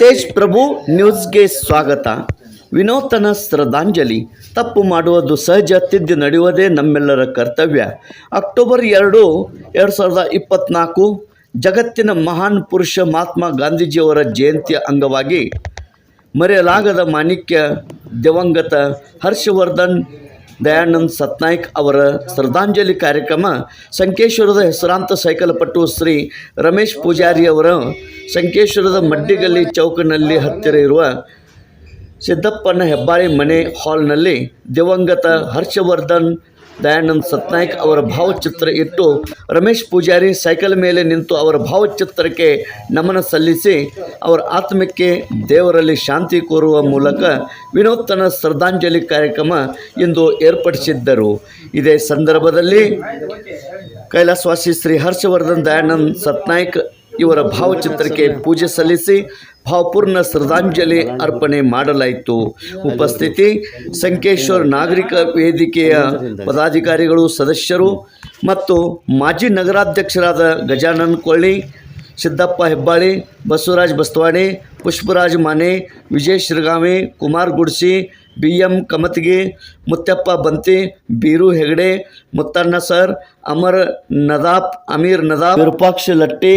ತೇಜ್ ಪ್ರಭು ನ್ಯೂಸ್ಗೆ ಸ್ವಾಗತ. ವಿನೂತನ ಶ್ರದ್ಧಾಂಜಲಿ. ತಪ್ಪು ಮಾಡುವುದು ಸಹಜ ತಿದ್ದು ನಡೆಯುವುದೇ ನಮ್ಮೆಲ್ಲರ ಕರ್ತವ್ಯ. ಅಕ್ಟೋಬರ್ ಎರಡು ಎರಡು ಸಾವಿರದ ಇಪ್ಪತ್ತ್ನಾಲ್ಕು ಜಗತ್ತಿನ ಮಹಾನ್ ಪುರುಷ ಮಹಾತ್ಮ ಗಾಂಧೀಜಿಯವರ ಜಯಂತಿಯ ಅಂಗವಾಗಿ ಮರೆಯಲಾಗದ ಮಾಣಿಕ್ಯ ದಿವಂಗತ ಹರ್ಷವರ್ಧನ್ ದಯಾನಂದ್ ಸತ್ನಾಯ್ಕ್ ಅವರ ಶ್ರದ್ಧಾಂಜಲಿ ಕಾರ್ಯಕ್ರಮ ಸಂಕೇಶ್ವರದ ಹೆಸರಾಂತ ಸೈಕಲ್ ಪಟು ಶ್ರೀ ರಮೇಶ್ ಪೂಜಾರಿ ಅವರ ಸಂಕೇಶ್ವರದ ಮಡ್ಡಿಗಲ್ಲಿ ಚೌಕನಲ್ಲಿ ಹತ್ತಿರ ಇರುವ ಸಿದ್ದಪ್ಪನ ಹೆಬ್ಬಾಳಿ ಮನೆ ಹಾಲ್ನಲ್ಲಿ ದಿವಂಗತ ಹರ್ಷವರ್ಧನ್ ದಯಾನಂದ್ ಸತ್ನಾಯಕ್ ಅವರ ಭಾವಚಿತ್ರ ಇಟ್ಟು ರಮೇಶ್ ಪೂಜಾರಿ ಸೈಕಲ್ ಮೇಲೆ ನಿಂತು ಅವರ ಭಾವಚಿತ್ರಕ್ಕೆ ನಮನ ಸಲ್ಲಿಸಿ ಅವರ ಆತ್ಮಕ್ಕೆ ದೇವರಲ್ಲಿ ಶಾಂತಿ ಕೋರುವ ಮೂಲಕ ವಿನೂತನ ಶ್ರದ್ಧಾಂಜಲಿ ಕಾರ್ಯಕ್ರಮ ಇಂದು ಏರ್ಪಡಿಸಿದ್ದರು. ಇದೇ ಸಂದರ್ಭದಲ್ಲಿ ಕೈಲಾಸವಾಸಿ ಶ್ರೀ ಹರ್ಷವರ್ಧನ್ ದಯಾನಂದ್ ಸತ್ನಾಯಕ್ ಇವರ ಭಾವಚಿತ್ರಕ್ಕೆ ಪೂಜೆ ಸಲ್ಲಿಸಿ ಭಾವಪೂರ್ಣ ಶ್ರದ್ಧಾಂಜಲಿ ಅರ್ಪಣೆ ಮಾಡಲಾಯಿತು. ಉಪಸ್ಥಿತಿ ಸಂಕೇಶ್ವರ್ ನಾಗರಿಕ ವೇದಿಕೆಯ ಪದಾಧಿಕಾರಿಗಳು ಸದಸ್ಯರು ಮತ್ತು ಮಾಜಿ ನಗರಾಧ್ಯಕ್ಷರಾದ Gajanan Kolli Siddappa Hebbali Basavaraj Bastawade Pushparaj Mane Vijay Shiragame Kumar Gudsi B M Kamatgi Muttappa Banti Beeru Hegde Muttanna sir Amar Nadap Amir Nadap Virupaksha Latti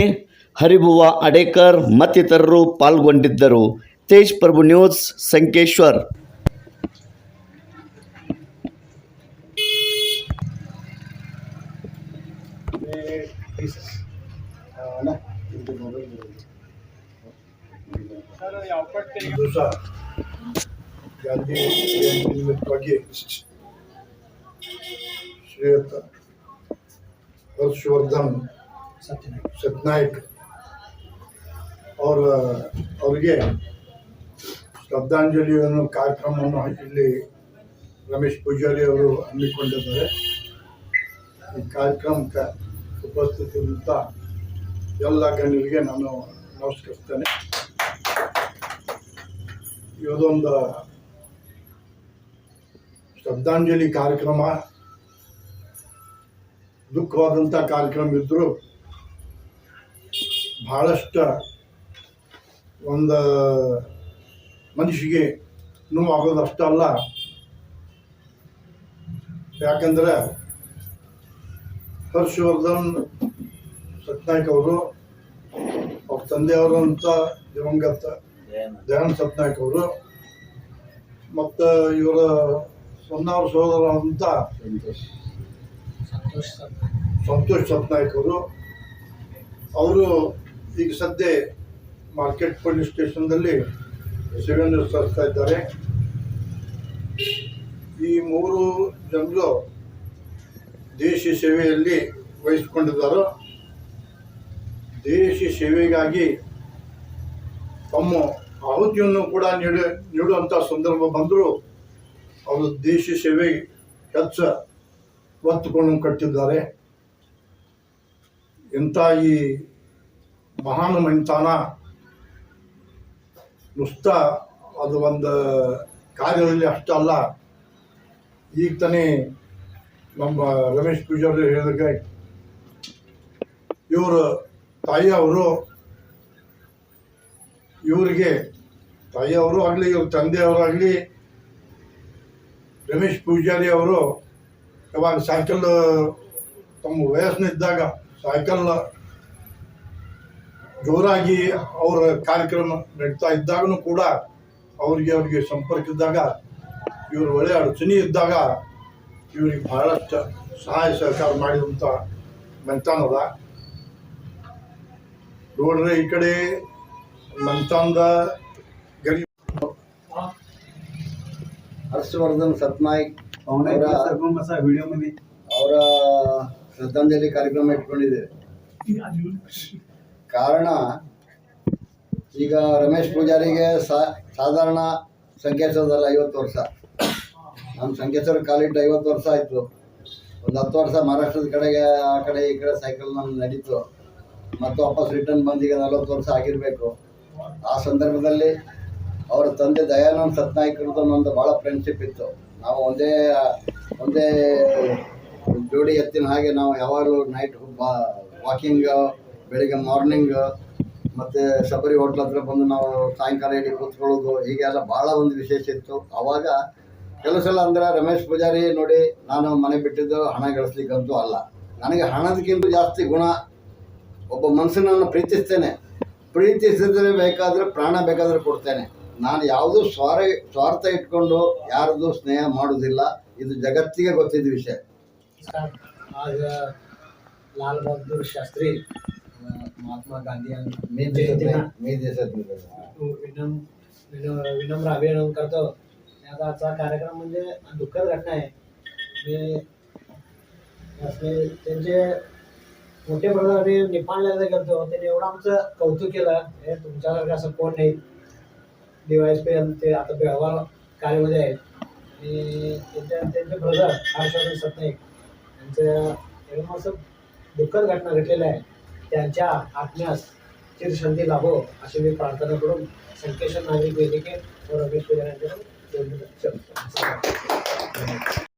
Haribuva Adekar ಮತ್ತಿತರರು ಪಾಲ್ಗೊಂಡಿದ್ದರು. ತೇಜ್ ಪ್ರಭು ನ್ಯೂಸ್ ಸಂಕೇಶ್ವರ್. ಗಾಂಧಿ ನಿಮಿತ್ತವಾಗಿ ಸತ್ನಾಯಕ್ ಅವರ, ಅವರಿಗೆ ಶ್ರದ್ಧಾಂಜಲಿ ಅನ್ನೋ ಕಾರ್ಯಕ್ರಮವನ್ನು ಇಲ್ಲಿ ರಮೇಶ್ ಪೂಜಾರಿ ಅವರು ಹಮ್ಮಿಕೊಂಡಿದ್ದಾರೆ. ಈ ಕಾರ್ಯಕ್ರಮಕ್ಕೆ ಉಪಸ್ಥಿತಿಯಂತ ಎಲ್ಲ ಗಣ್ಯರಿಗೆ ನಾನು ನಮಸ್ಕರಿಸ್ತೇನೆ. ಇದೊಂದು ಶ್ರದ್ಧಾಂಜಲಿ ಕಾರ್ಯಕ್ರಮ, ದುಃಖವಾದಂಥ ಕಾರ್ಯಕ್ರಮ ಇದ್ದರೂ ಭಾಳಷ್ಟು ಒಂದು ಮನುಷ್ಯಗೆ ನೋವಾಗೋದು ಅಷ್ಟಲ್ಲ ಯಾಕಂದರೆ ಹರ್ಷವರ್ಧನ್ ಸತ್ನಾಯಕ್ ಅವರು ಅವ್ರ ತಂದೆಯವರು ಅಂತ ದಿವಂಗತ ದಯಾನಂದ್ ಸತ್ನಾಯಕ್ ಅವರು. ಮತ್ತು ಇವರ ಸೊನ್ನಾವ್ರ ಸಹೋದರ ಅಂತ ಸಂತೋಷ್ ಸತ್ನಾಯಕ್ ಅವರು. ಅವರು ಈಗ ಸದ್ಯ ಮಾರ್ಕೆಟ್ ಪೊಲೀಸ್ ಸ್ಟೇಷನ್ದಲ್ಲಿ ಸೇವೆಯನ್ನು ಸಲ್ಲಿಸ್ತಾ ಇದ್ದಾರೆ. ಈ ಮೂರು ಜನರು ದೇಶ ಸೇವೆಯಲ್ಲಿ ವಹಿಸಿಕೊಂಡಿದ್ದಾರೋ. ದೇಶ ಸೇವೆಗಾಗಿ ತಮ್ಮ ಆಹುತಿಯನ್ನು ಕೂಡ ನೀಡ ನೀಡುವಂಥ ಸಂದರ್ಭ ಬಂದರೂ ಅವರು ದೇಶ ಸೇವೆ ಹೆಚ್ಚು ಒತ್ತುಕೊಂಡು ಕಟ್ಟಿದ್ದಾರೆ. ಇಂಥ ಈ ಮಹಾನ್ ಮನಿತಾನ ನುಸ್ತ ಅದು ಒಂದು ಕಾರ್ಯದಲ್ಲಿ ಅಷ್ಟಲ್ಲ ಈಗ ತಾನೇ ನಮ್ಮ ರಮೇಶ್ ಪೂಜಾರಿ ಹೇಳಿದಾಗ ಇವರು ತಾಯಿಯವರು ಇವರಿಗೆ ತಾಯಿಯವರು ಆಗಲಿ, ಇವ್ರ ತಂದೆಯವರಾಗಲಿ ರಮೇಶ್ ಪೂಜಾರಿ ಅವರು ಯಾವಾಗ ಸೈಕಲ್ ತಮ್ಮ ವಯಸ್ಸಿನಿದ್ದಾಗ ಸೈಕಲ್ ಜೋರಾಗಿ ಅವರ ಕಾರ್ಯಕ್ರಮ ನಡೀತಾ ಇದ್ದಾಗಲೂ ಕೂಡ ಅವರಿಗೆ ಅವರಿಗೆ ಸಂಪರ್ಕ ಇದ್ದಾಗ ಇವರು ಒಳ್ಳೆಯ ಅಡಚಣೆ ಇದ್ದಾಗ ಇವರಿಗೆ ಬಹಳಷ್ಟು ಸಹಾಯ ಸಹಕಾರ ಮಾಡಿದಂಥ ಮಂತಾನದ ನೋಡ್ರೆ ಈ ಕಡೆ ಮಂತಾನದ ಗರಿ ಹರ್ಷವರ್ಧನ್ ಸತ್ನಾಯಕ್ ಅವರ ಶ್ರದ್ಧಾಂಜಲಿ ಕಾರ್ಯಕ್ರಮ ಇಟ್ಕೊಂಡಿದ್ದೇವೆ ಕಾರಣ ಈಗ ರಮೇಶ್ ಪೂಜಾರಿಗೆ ಸಾಧಾರಣ ಸಂಕೇಶ್ವರದಲ್ಲಿ ಐವತ್ತು ವರ್ಷ. ನಮ್ಮ ಸಂಕೇಶ್ವರ ಕಾಲಿಟ್ಟು ಐವತ್ತು ವರ್ಷ ಆಯಿತು. ಒಂದು ಹತ್ತು ವರ್ಷ ಮಹಾರಾಷ್ಟ್ರದ ಕಡೆಗೆ, ಆ ಕಡೆ ಈ ಕಡೆ ಸೈಕಲ್ ನಮ್ಮ ನಡೀತು. ಮತ್ತು ವಾಪಸ್ ರಿಟರ್ನ್ ಬಂದೀಗ ನಲವತ್ತು ವರ್ಷ ಆಗಿರಬೇಕು. ಆ ಸಂದರ್ಭದಲ್ಲಿ ಅವರ ತಂದೆ ದಯಾನಂದ್ ಸತ್ನಾಯ್ಕರದ್ದು ಒಂದು ಭಾಳ ಫ್ರೆಂಡ್ಶಿಪ್ ಇತ್ತು. ನಾವು ಒಂದೇ ಒಂದೇ ಜೋಡಿ ಎತ್ತಿನ ಹಾಗೆ ನಾವು ಯಾವಾಗಲೂ ನೈಟ್ ವಾಕಿಂಗ್ ಬೆಳಿಗ್ಗೆ ಮಾರ್ನಿಂಗ್ ಮತ್ತು ಶಬರಿ ಹೋಟ್ಲ್ ಹತ್ರ ಬಂದು ನಾವು ಸಾಯಂಕಾಲ ಇಲ್ಲಿ ಕೂತ್ಕೊಳ್ಳೋದು, ಹೀಗೆಲ್ಲ ಭಾಳ ಒಂದು ವಿಶೇಷ ಇತ್ತು. ಆವಾಗ ಕೆಲವು ಸಲ ಅಂದರೆ ರಮೇಶ್ ಪೂಜಾರಿ ನೋಡಿ, ನಾನು ಮನೆ ಬಿಟ್ಟಿದ್ದು ಹಣ ಗಳಿಸ್ಲಿಕ್ಕಂತೂ ಅಲ್ಲ. ನನಗೆ ಹಣದಕ್ಕಿಂತ ಜಾಸ್ತಿ ಗುಣ, ಒಬ್ಬ ಮನುಷ್ಯನನ್ನು ಪ್ರೀತಿಸ್ತೇನೆ. ಪ್ರೀತಿಸಿದ್ರೆ ಬೇಕಾದರೆ, ಪ್ರಾಣ ಬೇಕಾದರೆ ಕೊಡ್ತೇನೆ. ನಾನು ಯಾವುದೂ ಸ್ವಾರ, ಸ್ವಾರ್ಥ ಇಟ್ಕೊಂಡು ಯಾರದು ಸ್ನೇಹ ಮಾಡೋದಿಲ್ಲ. ಇದು ಜಗತ್ತಿಗೆ ಗೊತ್ತಿದ್ದ ವಿಷಯ. ಲಾಲ್ ಬಹದ್ದೂರ್ ಶಾಸ್ತ್ರಿ महात्मा गांधी मी दिसत नाही. मी दिसत नाही विनम विनम- विनम्र अभिनंदन करतो. आजचा कार्यक्रम म्हणजे दुःखद घटना आहे. मी असले त्यांचे मोठे ब्रदर आम्ही निपाणला करतो त्यांनी एवढं आमचं कौतुक केलं. हे तुमच्यासारखं असं कोण नाही. डिवायस पर्यंत ते आता बेळगाव कार्यामध्ये आहेत. आणि त्यांच्या त्यांचे ब्रदर हर्षवर्धन सतनाईक यांचं एकदम असं दुःखद घटना घडलेलं आहे. त्यांच्या आत्म्यास चिरशांती लाभो अशी मी प्रार्थना करून संकेश्वर नागरिक वेदिके व रमेश यांच्याकडून